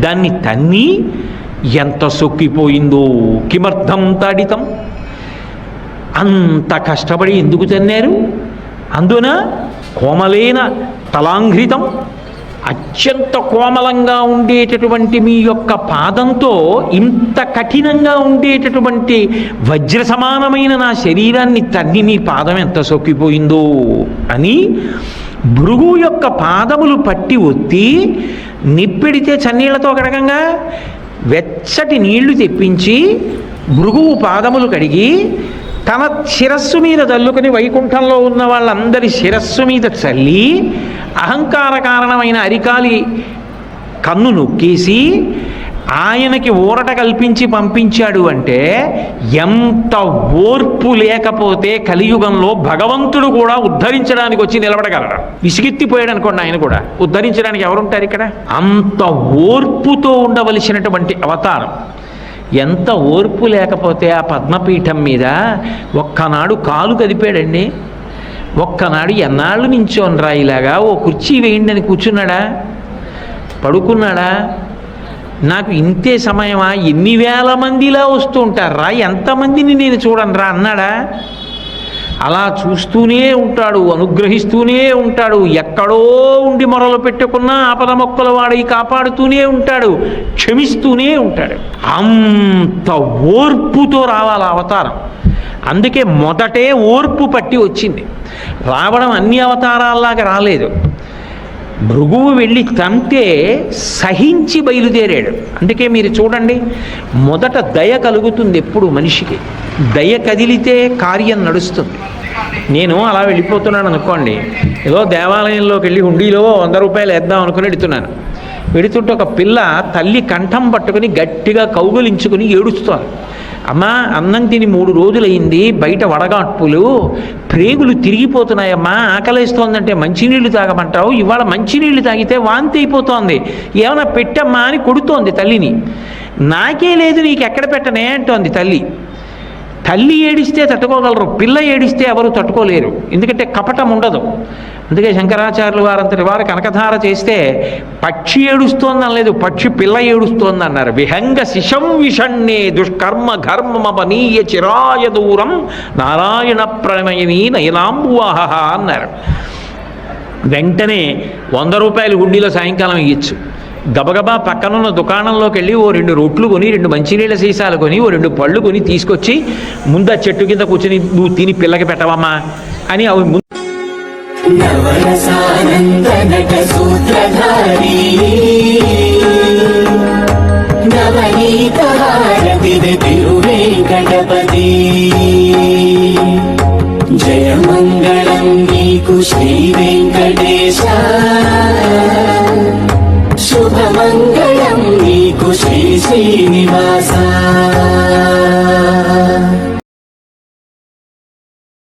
దాన్ని తన్ని ఎంత సొక్కిపోయిందో కిమర్థం తాడితం. అంత కష్టపడి ఎందుకు తన్నారు? అందున కోమలేన తలాంఘ్రితం. అత్యంత కోమలంగా ఉండేటటువంటి మీ యొక్క పాదంతో ఇంత కఠినంగా ఉండేటటువంటి వజ్ర సమానమైన నా శరీరాన్ని తన్ని నీ పాదం ఎంత సొక్కిపోయిందో అని భృగు యొక్క పాదములు పట్టి ఒత్తి నిప్పెడితే చన్నీళ్ళతో కడగంగా వెచ్చటి నీళ్ళు తెప్పించి భృగువు పాదములు కడిగి తన శిరస్సు మీద చల్లుకుని వైకుంఠంలో ఉన్న వాళ్ళందరి శిరస్సు మీద చల్లి అహంకార కారణమైన అరికాలి కన్ను నొక్కేసి ఆయనకి ఊరట కల్పించి పంపించాడు అంటే ఎంత ఓర్పు లేకపోతే కలియుగంలో భగవంతుడు కూడా ఉద్ధరించడానికి వచ్చి నిలబడగలడు. విసిగెత్తిపోయాడు అనుకోండి ఆయన కూడా. ఉద్ధరించడానికి ఎవరుంటారు ఇక్కడ? అంత ఓర్పుతో ఉండవలసినటువంటి అవతారం. ఎంత ఓర్పు లేకపోతే ఆ పద్మపీఠం మీద ఒక్కనాడు కాలు కదిపాడండి. ఒక్కనాడు ఎన్నాళ్ళు నించోనరా ఇలాగా? ఓ కుర్చీ వేయండి అని కూర్చున్నాడా? పడుకున్నాడా? నాకు ఇంతే సమయమా? ఎన్ని వేల మందిలా వస్తూ ఉంటారా ఎంతమందిని నేను చూడనురా అన్నాడా? అలా చూస్తూనే ఉంటాడు అనుగ్రహిస్తూనే ఉంటాడు ఎక్కడో ఉండి మొరలు పెట్టుకున్నా ఆపద మొక్కల వాడి కాపాడుతూనే ఉంటాడు క్షమిస్తూనే ఉంటాడు. అంత ఓర్పుతో రావాలి అవతారం. అందుకే మొదటే ఓర్పు పట్టి వచ్చింది. రావడం అన్ని అవతారాల్లాగా రాలేదు. భృగువు వెళ్ళి తంతే సహించి బయలుదేరాడు. అందుకే మీరు చూడండి మొదట దయ కలుగుతుంది ఎప్పుడు మనిషికి. దయ కదిలితే కార్యం నడుస్తుంది. నేను అలా వెళ్ళిపోతున్నాను అనుకోండి ఏదో దేవాలయంలోకి వెళ్ళి హుండీలో వంద రూపాయలు వేద్దాం అనుకుని వెడుతున్నాను పెడుతుంటే ఒక పిల్ల తల్లి కంఠం పట్టుకుని గట్టిగా కౌగులించుకుని ఏడుస్తోంది. అమ్మా అన్నం తిని మూడు రోజులైంది బయట వడగాట్పులు ప్రేగులు తిరిగిపోతున్నాయమ్మా ఆకలిస్తోందంటే మంచినీళ్ళు తాగమంటావు ఇవాళ మంచినీళ్ళు తాగితే వాంతి అయిపోతోంది. ఏమైనా పెట్టమ్మా అని కొడుతోంది తల్లిని. నాకే లేదు నీకు ఎక్కడ పెట్టనే అంటోంది తల్లి. తల్లి ఏడిస్తే తట్టుకోగలరు పిల్ల ఏడిస్తే ఎవరు తట్టుకోలేరు. ఎందుకంటే కపటం ఉండదు. అందుకే శంకరాచార్యులు వారంతటి వారు కనకధార చేస్తే పక్షి ఏడుస్తోంది అనలేదు పక్షి పిల్ల ఏడుస్తోంది అన్నారు విహంగ శిశం విషణ్ణే దుష్కర్మ ఘర్మమపనీయ చిరాయ దూరం నారాయణ ప్రణయని నయనాంబువాహ అన్నారు. వెంటనే వంద రూపాయలు గుండీలో సాయంకాలం ఇయ్యచ్చు. గబగబా పక్కనున్న దుకాణంలోకి వెళ్ళి ఓ రెండు రొట్లు కొని రెండు మంచినీళ్ళ సీసాలు కొని ఓ రెండు పళ్ళు కొని తీసుకొచ్చి ముందు ఆ చెట్టు కింద కూర్చుని నువ్వు తిని పిల్లకి పెట్టవమ్మా అని అవి ముందు జయమంగళం నీకు శ్రీ వెంకటేశ. శుభమంగళం. నీకు శ్రీ శ్రీనివాసా.